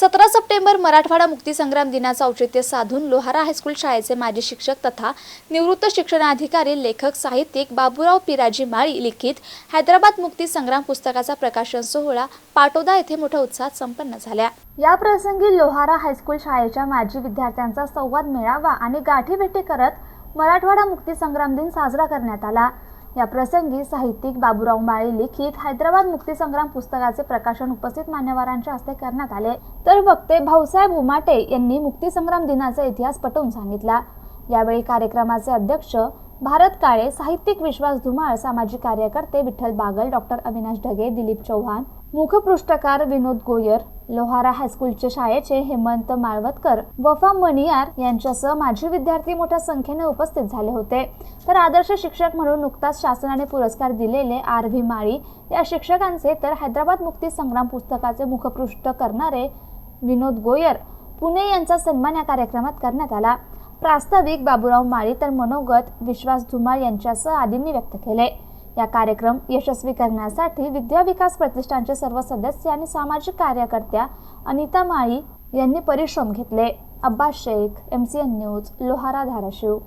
सतरा सप्टेंबर मराठवाडा मुक्तीसंग्राम दिनाचं औचित्य साधून लोहारा हायस्कूल शाळेचे माजी शिक्षक तथा निवृत्त शिक्षणाधिकारी लेखक साहित्यिक बाबूराव पिराजी माळी लिखित हैदराबाद मुक्ती संग्राम पुस्तकाचा प्रकाशन सोहळा पाटोदा येथे मोठ्या उत्साहात संपन्न झाल्या. या प्रसंगी लोहारा हायस्कूल शाळेच्या माजी विद्यार्थ्यांचा संवाद मेळावा आणि गाठीभेटी करत मराठवाडा मुक्तीसंग्राम दिन साजरा करण्यात आला. या प्रसंगी साहित्यिक बाबूराव माळी लिखित हैदराबाद मुक्तीसंग्राम पुस्तकाचे प्रकाशन उपस्थित मान्यवरांच्या हस्ते करण्यात आले. तर वक्ते भाऊसाहेब उमाटे यांनी मुक्तीसंग्राम दिनाचा इतिहास पटवून सांगितला. यावेळी कार्यक्रमाचे अध्यक्ष भारत काळे साहित्यिक विश्वास धुमाळ सामाजिक कार्यकर्ते विठ्ठल बागल डॉक्टर अविनाश ढगे दिलीप चौहान मुखपृष्ठकार विनोद गोयर लोहारा हायस्कूलचे शाळेचे हेमंत माळवतकर वफा मणियार यांच्यासह माजी विद्यार्थी मोठ्या संख्येने उपस्थित झाले होते. तर आदर्श शिक्षक म्हणून नुकताच शासनाने पुरस्कार दिलेले आर व्ही माळी या शिक्षकांचे तर हैदराबाद मुक्ती संग्राम पुस्तकाचे मुखपृष्ठ करणारे विनोद गोयर पुणे यांचा सन्मान या कार्यक्रमात करण्यात आला. प्रास्ताविक बाबूराव माळी तर मनोगत विश्वास धुमाळ यांच्यासह आदींनी व्यक्त केले. या कार्यक्रम यशस्वी करण्यासाठी विद्या विकास प्रतिष्ठानचे सर्व सदस्य आणि सामाजिक कार्यकर्त्या अनिता माळी यांनी परिश्रम घेतले. Abbas Shaikh M C N news Lohara Dharashiv.